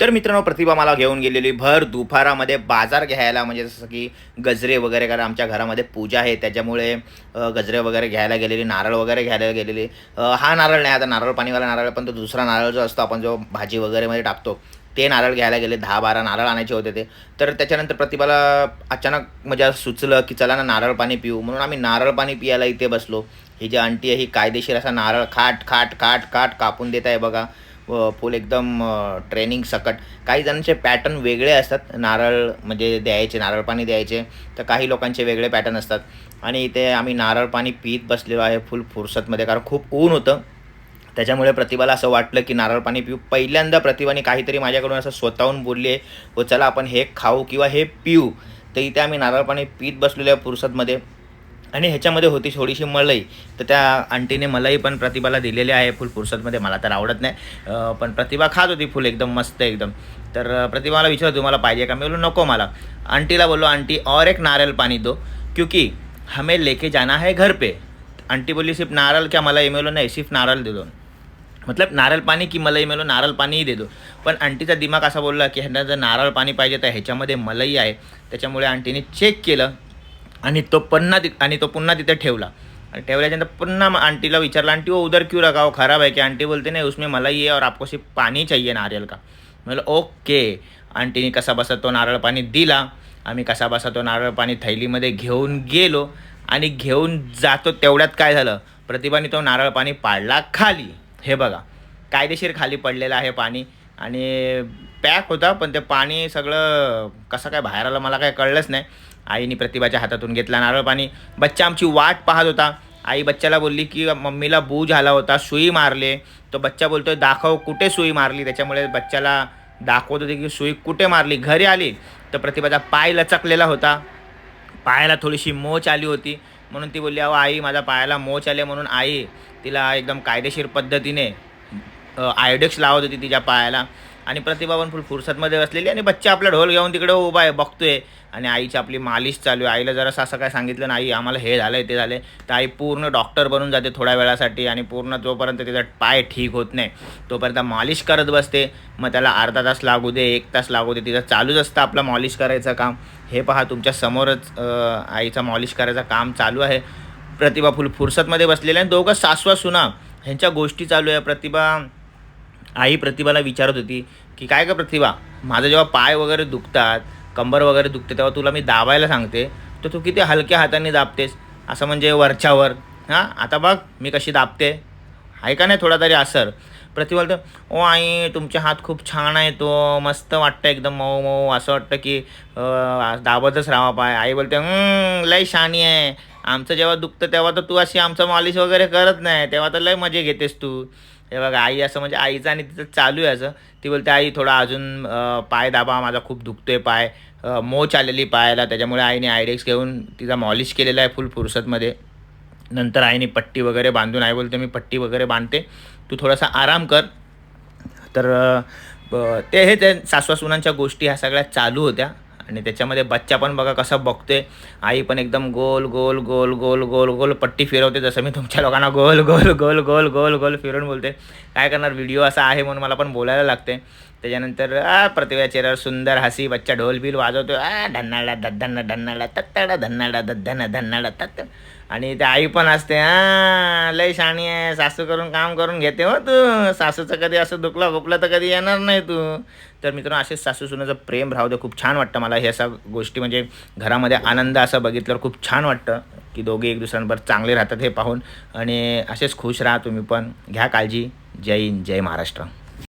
तर मित्रांनो प्रतिभा मला घेऊन गेलेली भर दुपारामध्ये बाजार घ्यायला म्हणजे जसं की गजरे वगैरे कारण आमच्या घरामध्ये पूजा आहे त्याच्यामुळे गजरे वगैरे घ्यायला गेलेली नारळ वगैरे घ्यायला गेलेली. हा नारळ नाही आता नारळ पाणीवाला नारळ पण तो दुसरा नारळ जो असतो आपण जो भाजी वगैरेमध्ये टाकतो ते नारळ घ्यायला गेले दहा बारा नारळ आणायचे होते ते. तर त्याच्यानंतर प्रतिभाला अचानक म्हणजे असं सुचलं की चला ना नारळ पाणी पिऊ. म्हणून आम्ही नारळ पाणी पियाला इथे बसलो. ही जी आंटी आहे ही कायदेशीर असा नारळ खाट खाट खाट खाट कापून देत आहे बघा. फुल एकदम ट्रेनिंग सकट. काही जणांचे पॅटर्न वेगळे असतात. नारळ म्हणजे द्यायचे नारळ पाणी द्यायचे. तर काही लोकांचे वेगळे पॅटर्न असतात. आणि इथे आम्ही नारळ पाणी पीत बसलेलो आहे फुल फुरसतमध्ये कारण खूप ऊन होतं. त्याच्यामुळे प्रतिभाला असं वाटलं की नारळ पाणी पिऊ. पहिल्यांदा प्रतिभाने काहीतरी माझ्याकडून असं स्वतःहून बोलली आहे व चला आपण हे खाऊ किंवा हे पिऊ. तर इथे आम्ही नारळ पाणी पीत बसलेलो आहे फुरसतमध्ये. आणि ह्याच्यामध्ये होती थोडीशी मलई. तर त्या आंटीने मलाई पण प्रतिभाला दिलेली आहे फुल फुरसतमध्ये. मला तर आवडत नाही. पण प्रतिभा खात होती फुल एकदम मस्त एकदम. तर प्रतिभाला प्रतिभा मला विचारत तुम्हाला पाहिजे का? मी बोललो नको मला. आंटीला बोललो आंटी और एक नारियल पाणी दो क्योंकि हमें लेके जाना है घर पे. आंटी बोली सिर्फ नारळ क्या मलाई मैं नाही सिर्फ नारळ दे दो. मतलब नारळ पाणी की मलाई मेलो नारळ पाणीही देतो पण आंटीचा दिमाग असा बोलला की ह्यांना जर नारळ पाणी पाहिजे तर ह्याच्यामध्ये मलाई आहे. त्याच्यामुळे आंटीने चेक केलं. आणि तो पुन्हा ति आणि तो पुन्हा तिथे ठेवला. आणि ठेवल्याच्यानंतर पुन्हा आंटीला विचारला आंटी वो उधर क्यों रखा हो? खराब है की आंटी बोलते नाही उसमें मलाई है और आपको सिर्फ पाणी चाहिए नारियल का. म्हटलं ओके. आंटीने कसा बसा तो नारळ पाणी दिला. आम्ही कसा बसा तो नारळ पाणी थैलीमध्ये घेऊन गेलो आणि घेऊन जातो. तेवढ्यात काय झालं? प्रतिभाने तो नारळ पाणी पाडला खाली. हे बघा कायदेशीर खाली पडलेलं आहे पाणी. आणि पॅक होता पण ते पाणी सगळं कसं काय बाहेर आलं मला काय कळलंच नाही. आईने प्रतिभाच्या हातातून घेतला नारळ पाणी बच्चा आमची वाट पाहत होता. आई बच्चाला बोलली की मम्मीला बूज आला होता सुई मारले. तो बच्चा बोलतोय दाखव कुठे सुई मारली? त्याच्यामुळे बच्चाला दाखवत होते की सुई कुठे मारली? घरी आली. तर प्रतिभाचा पाय लचकलेला होता. पायाला थोडीशी मोच आली होती. म्हणून ती बोलली अहो आई माझ्या पायाला मोच आले म्हणून आई तिला एकदम कायदेशीर पद्धतीने आयोडेक्स लावत होती तिच्या पायाला. आणि प्रतिभा पण फुल फुरसतमध्ये बसलेली आणि बच्चा आपला ढोल घेऊन तिकडे उभा आहे बघतोय. आणि आईची आपली मालिश चालू आहे. आईला जरासं असं काय सांगितलं ना आई आम्हाला हे झालं ते झालं तर आई पूर्ण डॉक्टर बनून जाते थोड्या वेळासाठी आणि पूर्ण जोपर्यंत तिचा पाय ठीक होत नाही तोपर्यंत मालिश करत बसते. मग त्याला अर्धा तास लागू दे एक तास लागू दे. तिचं चालूच असतं आपलं मॉलिश करायचं काम. हे पहा तुमच्या समोरच आईचा मॉलिश करायचं काम चालू आहे. प्रतिभा फुल फुरसतमध्ये बसलेल्या आणि दोघं सासवा सुना. ह्यांच्या गोष्टी चालू आहे. प्रतिभा आई प्रतिभाला विचारत होती की काय का प्रतिभा? माझं जेव्हा पाय वगैरे दुखतात कंबर वगैरे दुखते तेव्हा तुला मी दाबायला सांगते तर तू किती हलक्या हाताने दाबतेस? असं म्हणजे वरच्यावर. हां आता बघ मी कशी दाबते. आहे का नाही थोडा तरी असर? प्रतिभा बोलतो ओ आई तुमचे हात खूप छान आहे तो मस्त वाटतं एकदम मऊ मऊ. असं वाटतं की दाबतच राहा पाय. आई बोलते लई लय शानी आहे. आमचं जेव्हा दुखतं तेव्हा तर तू अशी आमचं मॉलिश वगैरे करत नाही. तेव्हा तर लय मजे घेतेस तू. हे बघा आई असं म्हणजे आईचं आणि तिचं चालू आहे असं. ती बोलते आई थोडा अजून पाय दाबा. माझा खूप दुखतोय पाय. मोच आलेली पायाला. त्याच्यामुळे आईने आयडेक्स घेऊन तिचा मॉलिश केलेला आहे फुल फुरसतमध्ये. नंतर आईने पट्टी वगैरे बांधून आई बोलते मी पट्टी वगैरे बांधते. तू थोडासा आराम कर. तर ते हे ते सासवा सुनांच्या गोष्टी ह्या सगळ्या चालू होत्या. आणि त्याच्यामध्ये बच्चा पण बघा कसा बघते आई पण एकदम गोल गोल गोल गोल गोल गोल पट्टी फिरवते. जसं मी तुमच्या लोकांना गोल गोल गोल गोल गोल गोल फिरून बोलते. काय करणार? व्हिडिओ असा आहे म्हणून मला पण बोलायला लागते त्याच्यानंतर आ प्रतिभा चेहऱ्यावर सुंदर हसी बच्चा ढोल बिल वाजवतो आ धन्नाडा धन्ना धन्नाडा तत्ताडा धन्नाळा धन्ना धन्नाडा तत्त आणि ते आई पण असते हा लय शाणी आहे सासू करून काम करून घेते हो तू. सासूचं कधी असं दुखलं भुकलं तर कधी येणार नाही तू. तर मित्रांनो असेच सासू सुनाचं प्रेम राहू दे खूप छान वाटतं मला. हे अशा गोष्टी म्हणजे घरामध्ये आनंद असं बघितल्यावर खूप छान वाटतं की दोघे एक दुसऱ्यांवर चांगले राहतात हे पाहून. आणि असेच खुश राहा तुम्ही पण. घ्या काळजी. जय हिंद जय महाराष्ट्र.